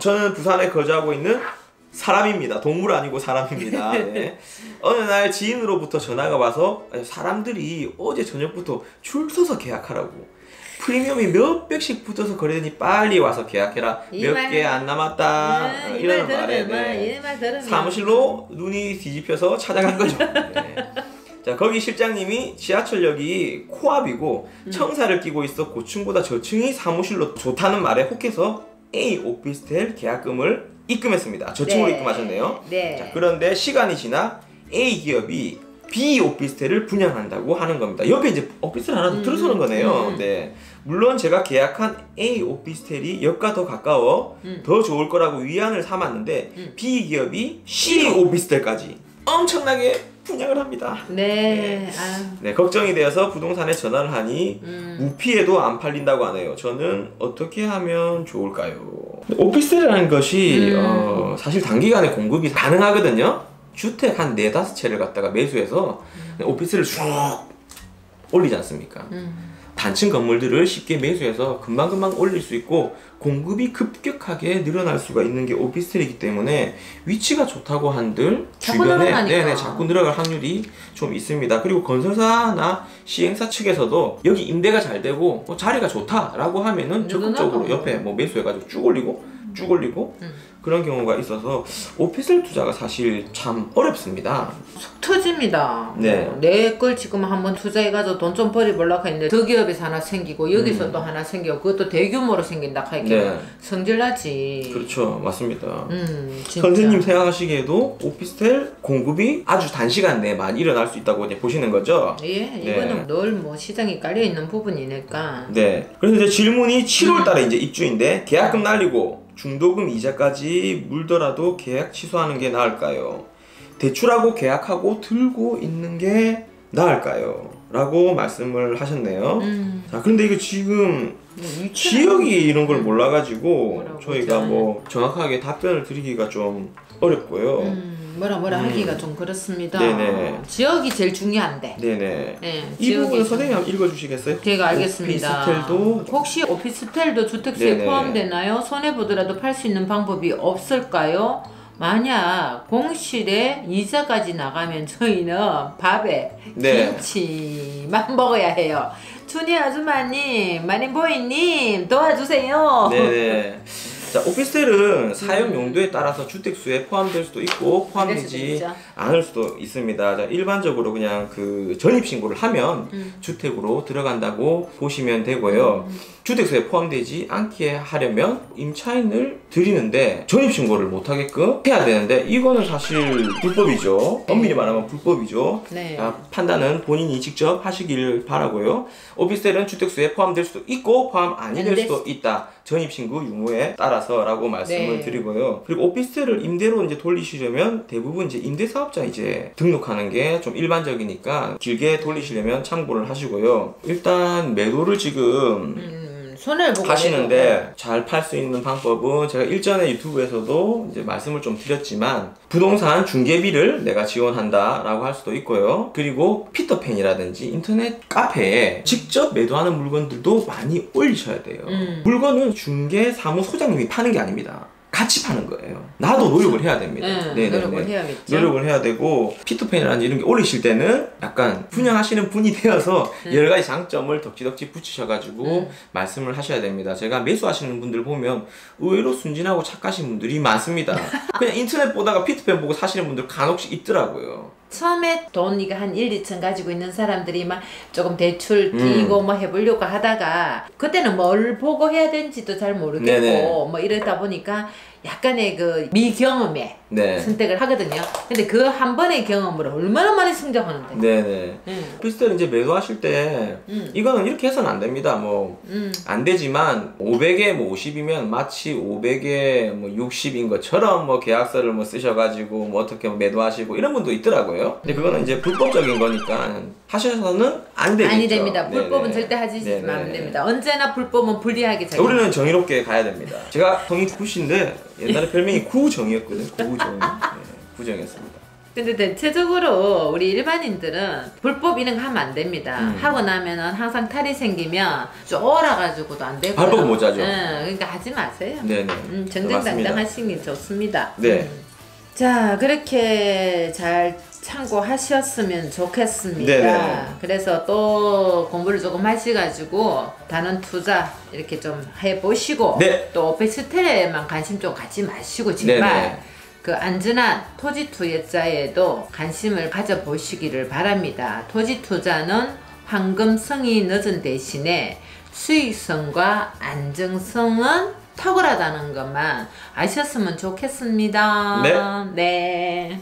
저는 부산에 거주하고 있는 사람입니다. 동물 아니고 사람입니다. 네. 어느 날 지인으로부터 전화가 와서 사람들이 어제 저녁부터 줄 서서 계약하라고. 프리미엄이 몇 백씩 붙어서 거래되니 빨리 와서 계약해라. 이몇 말- 개안 남았다. 어, 이 이러는 말 말에 네. 사무실로 눈이 뒤집혀서 찾아간 거죠. 네. 자 거기 실장님이 지하철역이 코앞이고 음. 청사를 끼고 있어 고층보다 저층이 사무실로 좋다는 말에 혹해서 A 오피스텔 계약금을 입금했습니다. 저층으로 네. 입금하셨네요. 네. 자, 그런데 시간이 지나 A 기업이 B 오피스텔을 분양한다고 하는 겁니다. 옆에 이제 오피스텔 하나 더 음, 들어서는 거네요. 음. 네. 물론 제가 계약한 A 오피스텔이 역과 더 가까워 음. 더 좋을 거라고 위안을 삼았는데 음. B 기업이 C 오피스텔까지 엄청나게 분양을 합니다. 네. 아. 네, 걱정이 되어서 부동산에 전화를 하니 음. 무피해도 안 팔린다고 하네요. 저는 어떻게 하면 좋을까요? 오피스텔이라는 것이 음. 어, 사실 단기간에 공급이 가능하거든요. 주택 한 네다섯 채를 갖다가 매수해서 오피스를 쭉 올리지 않습니까? 음. 단층 건물들을 쉽게 매수해서 금방금방 올릴 수 있고 공급이 급격하게 늘어날 수가 있는 게 오피스텔이기 때문에 위치가 좋다고 한들 주변에. 네네 자꾸 늘어갈 확률이 좀 있습니다. 그리고 건설사나 시행사 측에서도 여기 임대가 잘 되고 뭐 자리가 좋다라고 하면은 적극적으로 늘어나고. 옆에 뭐 매수해가지고 쭉 올리고 쭉 올리고 음. 그런 경우가 있어서 오피스텔 투자가 사실 참 어렵습니다. 속 터집니다. 네. 내걸 지금 한번 투자해가지고 돈 좀 벌이보려고 했는데 저 기업에서 하나 생기고 여기서 음. 또 하나 생기고 그것도 대규모로 생긴다 하니까 네. 성질나지. 그렇죠, 맞습니다. 음, 진짜. 선생님 생각하시기에도 오피스텔 공급이 아주 단시간 내에 많이 일어날 수 있다고 이제 보시는 거죠? 예, 이거는 늘 뭐 시장이 깔려 있는 부분이니까. 네. 그래서 이제 질문이 7월 달에 이제 입주인데 계약금 날리고 중도금 이자까지 물더라도 계약 취소하는 게 나을까요? 대출하고 계약하고 들고 있는 게 나을까요? 라고 말씀을 하셨네요. 음, 자, 그런데 이거 지금 뭐 지역이 이런 걸 몰라가지고 저희가? 뭐 정확하게 답변을 드리기가 좀 어렵고요. 음, 뭐라 뭐라 음. 하기가 좀 그렇습니다. 네네. 지역이 제일 중요한데. 네네. 네, 이 지역이 선생님 한번 읽어주시겠어요? 제가 알겠습니다. 오피스텔도 혹시 오피스텔도 주택수에 네네. 포함되나요? 손해 보더라도 팔 수 있는 방법이 없을까요? 만약 공실에 이자까지 나가면 저희는 밥에 네. 김치만 먹어야 해요. 춘희 아줌마님, 마님보이님 도와주세요. 네네. 자, 오피스텔은 사용 용도에 따라서 주택수에 포함될 수도 있고 포함되지. 않을 수도 있습니다. 자, 일반적으로 그냥 그 전입 신고를 하면 음. 주택으로 들어간다고 보시면 되고요. 주택수에 포함되지 않게 하려면 임차인을 드리는데 전입 신고를 못 하게끔 해야 되는데 이거는 사실 불법이죠. 엄밀히 말하면 불법이죠. 네. 자, 판단은 본인이 직접 하시길 바라고요. 오피스텔은 주택수에 포함될 수도 있고 포함 아니 안될될 수도 있다. 전입신고 유무에 따라서라고 말씀을 네. 드리고요. 그리고 오피스텔을 임대로 이제 돌리시려면 대부분 이제 임대사업자 이제 등록하는 게 좀 일반적이니까 길게 돌리시려면 참고를 하시고요. 일단 매도를 지금 음, 손해를 보고 하시는데 잘 팔 수 있는 방법은 제가 일전에 유튜브에서도 이제 말씀을 좀 드렸지만 부동산 중개비를 내가 지원한다라고 할 수도 있고요. 그리고 피터팬이라든지 인터넷 카페에 직접 매도하는 물건들도 많이 올리셔야 돼요. 음. 물건은 중개 사무 소장님이 파는 게 아닙니다. 같이 파는 거예요. 나도 노력을 해야 됩니다. 음, 네네네. 노력을 해야겠죠. 노력을 해야 되고 피터팬이라든지 이런 게 올리실 때는 약간 분양하시는 분이 되어서 여러 가지 장점을 덕지덕지 붙이셔가지고 음. 말씀을 하셔야 됩니다. 제가 매수하시는 분들 보면 의외로 순진하고 착하신 분들이 많습니다. 그냥 인터넷 보다가 피터팬 보고 사시는 분들 간혹씩 있더라고요. 처음에 돈 이거 한 1, 2천 가지고 있는 사람들이 막 조금 대출 음. 띄고 뭐 해보려고 하다가 그때는 뭘 보고 해야 되는지도 잘 모르겠고 네네. 뭐 이러다 보니까 약간의 그 미경험에 네. 선택을 하거든요. 근데 그 한 번의 경험으로 얼마나 많이 성장하는데. 네네. 응. 오피스텔 이제 매도하실 때 음. 이거는 이렇게 해서는 안 됩니다. 뭐 음. 안 되지만 500에 뭐 50이면 마치 500에 뭐 60인 것처럼 뭐 계약서를 뭐 쓰셔가지고 뭐 어떻게 뭐 매도하시고 이런 분도 있더라고요. 근데 그거는 이제 불법적인 거니까 하셔서는 안 되겠죠. 아니 됩니다. 불법은 네네. 절대 하시면 안 네네. 됩니다. 언제나 불법은 불리하게. 우리는 정의롭게 가야 됩니다. 제가 구씨인데 옛날에 별명이 구정이었거든. 구정. 네, 구정이었습니다. 근데 대체적으로 우리 일반인들은 불법 이런 거 하면 안 됩니다. 음. 하고 나면은 항상 탈이 생기면 쫄아가지고도 안 되고요. 발버둥 못 자죠. 응, 그러니까 하지 마세요. 네네. 음, 맞습니다. 정정당당 하시는 게 좋습니다. 네. 음. 자, 그렇게 잘 참고하셨으면 좋겠습니다. 네네. 그래서 또 공부를 조금 하셔가지고 단원 투자 이렇게 좀 해보시고 네. 또 오피스텔에만 관심 좀 갖지 마시고 제발 네네. 그 안전한 토지 투자에도 관심을 가져보시기를 바랍니다. 토지 투자는 황금성이 늦은 대신에 수익성과 안정성은 탁월하다는 것만 아셨으면 좋겠습니다. 네. 네.